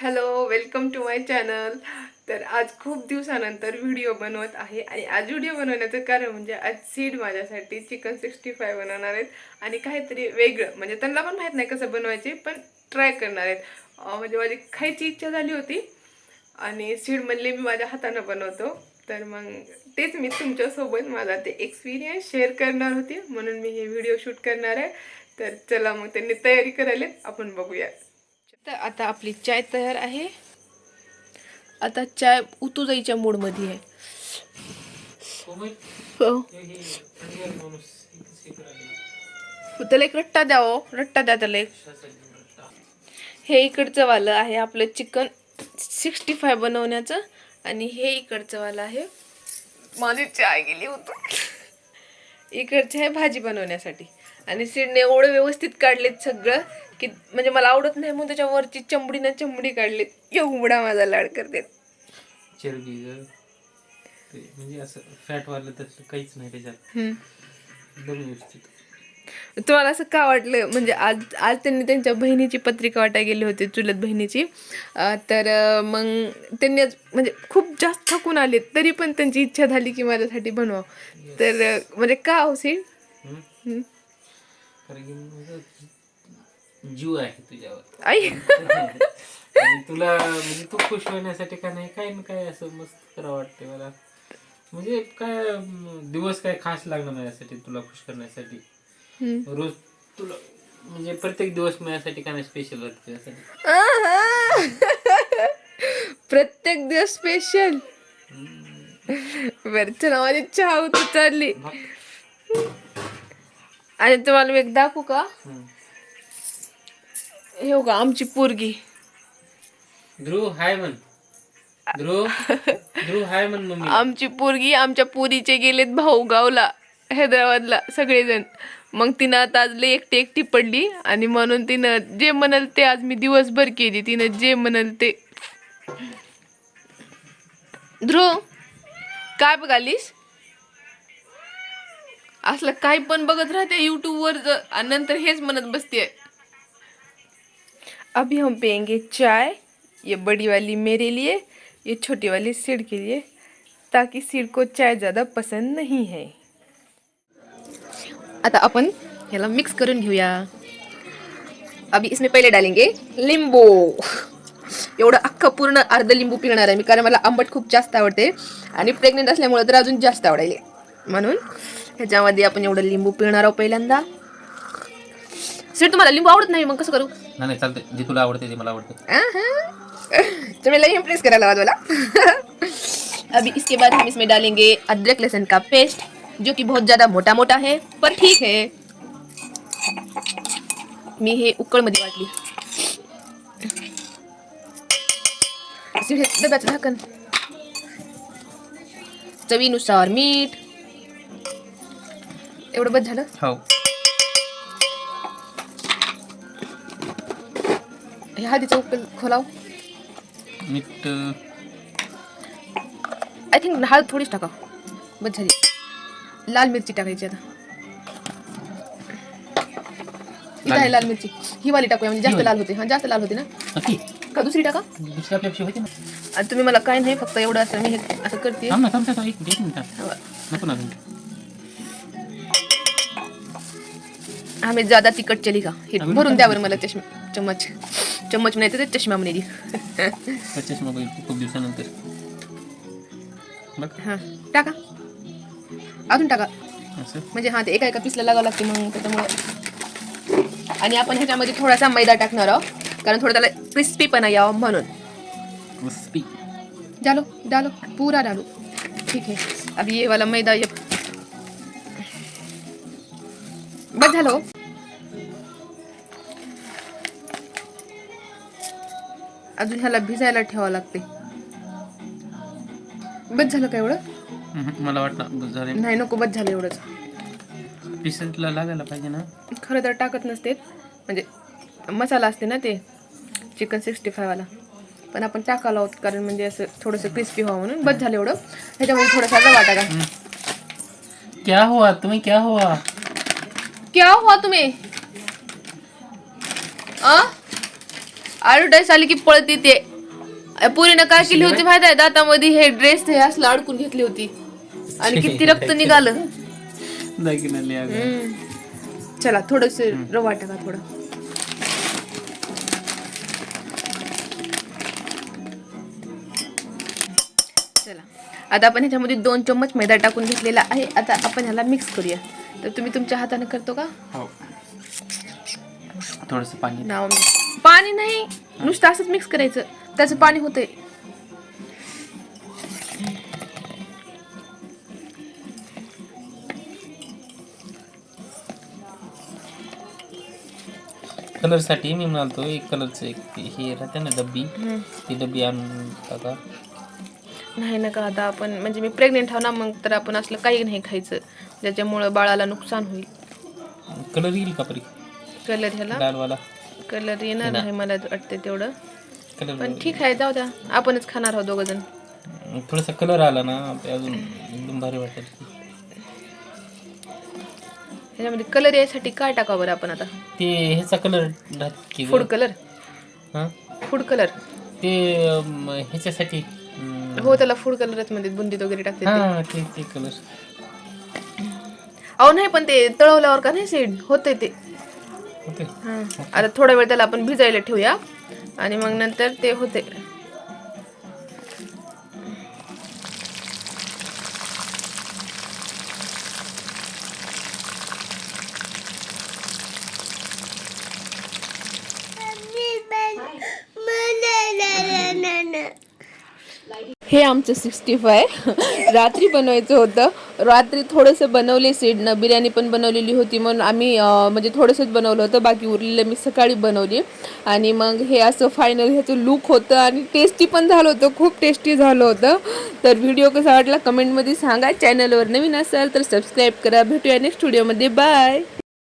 Hello welcome to my channel तर आज खूप दिवसानंतर व्हिडिओ बनवत आहे. आणि आज व्हिडिओ बनवण्याचं कारण म्हणजे आज सीड माझ्यासाठी चिकन सिक्स्टी फाय बनवणार आहेत. आणि काहीतरी वेगळं म्हणजे त्यांना पण माहीत नाही कसं बनवायचे पण ट्राय करणार आहेत. म्हणजे माझी खायची इच्छा झाली होती. आणि सीड म्हणले मी माझ्या हातानं बनवतो. तर मग तेच मी तुमच्यासोबत माझा ते एक्सपिरियन्स शेअर करणार होते. म्हणून मी हे व्हिडिओ शूट करणार आहे. तर चला मग त्यांनी तयारी करायला आपण बघूया तर आता आपली चाय तयार आहे. आता चाय उतू जायच्या मूडमध्ये आहे. हो. त्याला एक रट्टा द्या हो. रट्टा द्या त्याला एक. हे इकडचं वालं आहे आपलं चिकन सिक्स्टी फाय बनवण्याचं. आणि हे इकडचं वालं आहे. माझी चाय गेली होती इकडचे आहे भाजी बनवण्यासाठी. आणि सिडने एवढं व्यवस्थित काढलेत सगळं की म्हणजे मला आवडत नाही म्हणून त्याच्यावरची चमडी ना चमडी काढलीत. एवढा माझा लाड करते चरबी म्हणजे असं फॅट वाढलं तर काहीच नाही त्याच्यात. एकदम व्यवस्थित. तुम्हाला असं का वाटलं म्हणजे आज आज त्यांनी त्यांच्या बहिणीची पत्रिका वाटायला गेले होते चुलत बहिणीची. तर मग त्यांनी आज म्हणजे खूप जास्त थकून आले तरी पण त्यांची इच्छा झाली की माझ्यासाठी बनवा तर म्हणजे का माझा जीव आहे तुझ्यावर. आई. तुला म्हणजे तू खुश होण्यासाठी का नाही काही ना काय असं मस्त करा वाटते मला. म्हणजे काय दिवस काय खास लागणार माझ्यासाठी तुला खुश करण्यासाठी. रोज तुला म्हणजे प्रत्येक दिवस माझ्यासाठी काय स्पेशल वाटते तुझ्यासाठी आहा. प्रत्येक दिवस स्पेशल चला माझी चहा उतू चालली. मग- आणि तुम्हाला मी एक दाखवू का? हम्म. हे हो का आमची पोरगी. ध्रुव हाय म्हण. ध्रुव ध्रुव हाय म्हण मम्मी. आमची पोरगी आमच्या पोरीचे गेलेत भाऊ गावला. हैदराबादला सगळेजण. मग तिनं आता आज लई एकटी एकटी पडली आणि म्हणून तिनं जे म्हणाल ते आज मी दिवसभर केली. तिनं जे म्हणाल ते. ध्रुव काय बघालीस? असलं काही पण बघत राहते यूट्यूबवर जर आणि नंतर हेच म्हणत बसते अभी हम पेंगे चाय. ये बड़ी वाली मेरे लिए ये छोटी वाली सिड के लिए ताकि सीड को चाय ज़्यादा पसंद नहीं है. आता अपन ह्याला मिक्स करून घेऊया. अभी इसमें पहिले डालेंगे लिंबू. एवढं अख्खं पूर्ण अर्ध लिंबू पिळणार आहे मी कारण मला आंबट खूप जास्त आवडते. आणि प्रेग्नेंट असल्यामुळे तर अजून जास्त आवडायले. म्हणून ह्याच्यामध्ये आपण एवढं लिंबू पिळणार आहोत पहिल्यांदा. सिड तुम्हाला लिंबू आवडत नाही मग कसं करू? नाही चालतंय. जे तुला आवडते ते मला आवडतं। तुम्हें लई इम्प्रेस करा लगा वाला अभी इसके बाद हम इसमें डालेंगे अदरक लहसुन का पेस्ट जो कि बहुत ज़्यादा मोटा मोटा है पर ठीक है। मी हे उकळमध्ये वाटली. सिडे डब्याचं झाकण. चवीनुसार मीठ. एवढं बस झालं? हो. हे हळदीचं उकल खोलाव. मीठ आय थिंक हळद थोडीच टाका बस झाली. लाल मिरची टाकायची आता. इथं आहे लाल मिरची. ही वाली टाकूया म्हणजे जास्त लाल होते. हा जास्त लाल होते ना? नक्की. का दुसरी टाका? दुसऱ्या पेक्षा होते ना. आणि तुम्ही मला काय नाही फक्त एवढं असं मी हे असं करते. थांब ना थांब थांब, एक मिनिट, एक मिनिट नको ना हमें ज्यादा तिखट चली का? हे भरून द्यावर मला चष्मा चम्मच. चम्मच नाही तर चष्मा म्हणे मग खूप दिवसानंतर. बघ. हां टाका. अजून टाका. असं? म्हणजे हा ते एका एका पीसला लागावं लागते मग त्याच्यामुळे. आणि आपण ह्याच्यामध्ये थोडासा मैदा टाकणार आहोत. कारण थोडं त्याला क्रिस्पीपणा यावं म्हणून. क्रिस्पी डालो डालो पूरा डालो ठीक है अब ये वाला मैदा ये. बस झालं हो. अजून ह्याला भिजायला ठेवावं लागते. बस झालं का एवढं? मला वाटलं. झाले नाही नको बस झालं एवढंच. पिसंटला लागायला पाहिजे ना? खरं तर टाकत नसते. म्हणजे मसाला असते ना ते चिकन सिक्स्टी फायवाला पण आपण टाकायला आहोत कारण म्हणजे असं थोडंसं क्रिस्पी व्हावं म्हणून. बस झालं एवढं. ह्याच्यामध्ये थोडासा रवा टाका. क्या हुआ? तुम्हें क्या हुआ? क्या हुआ तुम्हें? आ ॲडव्हर्टाईज आली की पळत येते पोरीनं काय केली होती माहिती आहे? दातामध्ये हे ड्रेस हे असलं अडकून घेतली होती. आणि किती रक्त निघालं. हम्म. चला थोडस रवा टाका थोडं. चला. आता आपण ह्याच्यामध्ये दोन चम्मच मैदा टाकून घेतलेला आहे. आता आपण ह्याला मिक्स करूया. तर तुम्ही तुमच्या हाताने करतो का? हो. थोडस पाणी. नाव पाणी नाही. नुसतं असंच मिक्स करायचं. त्याचं पाणी होतंय. कलरसाठी मी म्हणालतो एक कलरचं एक ते हे राहते ना डब्बी. ती डब्बी आणून टाका नाही नका आता आपण म्हणजे मी प्रेग्नेंट आहो ना मग तर आपण असलं काही नाही खायचं. ज्याच्यामुळं बाळाला नुकसान होईल. कलर येईल का परी? कलर ह्याला? लालवाला कलर येणार नाही मला वाटते तेवढं. कलर पण ठीक आहे जाऊ द्या. आपणच खाणार आहोत दोघ जण. थोडासा कलर आला ना ते अजून एकदम भारी वाटेल. ह्याच्यामध्ये कलर यायसाठी काय टाकावं बरं आपण आता? ते ह्याचा कलर फूड कलर हां? फूड कलर ते अम, ह्याच्यासाठी अम, हो त्याला फूड कलरच मध्ये बुंदीत वगैरे टाकते ते. हा ते ते कलर अहो नाही पण ते तळवल्यावर का नाही सेड होते ते. हा. आता थोडा वेळ त्याला आपण भिजायला ठेवूया. आणि मग नंतर ते होते हे आमचं सिक्स्टी फाय. रात्री बनवायचं होतं. रात्री थोडंसं बनवले सीडनं बिर्याणी पण बनवलेली होती म्हणून आम्ही म्हणजे थोडंसंच बनवलं होतं. बाकी उरलेलं मी सकाळी बनवली. आणि मग हे असं फायनल ह्याचं लुक होतं आणि टेस्टी पण झालं होतं. खूप टेस्टी झालं होतं. तर व्हिडिओ कसा वाटला? कमेंटमध्ये सांगा. चॅनलवर नवीन असाल तर सबस्क्राईब करा. भेटूया नेक्स्ट व्हिडिओमध्ये बाय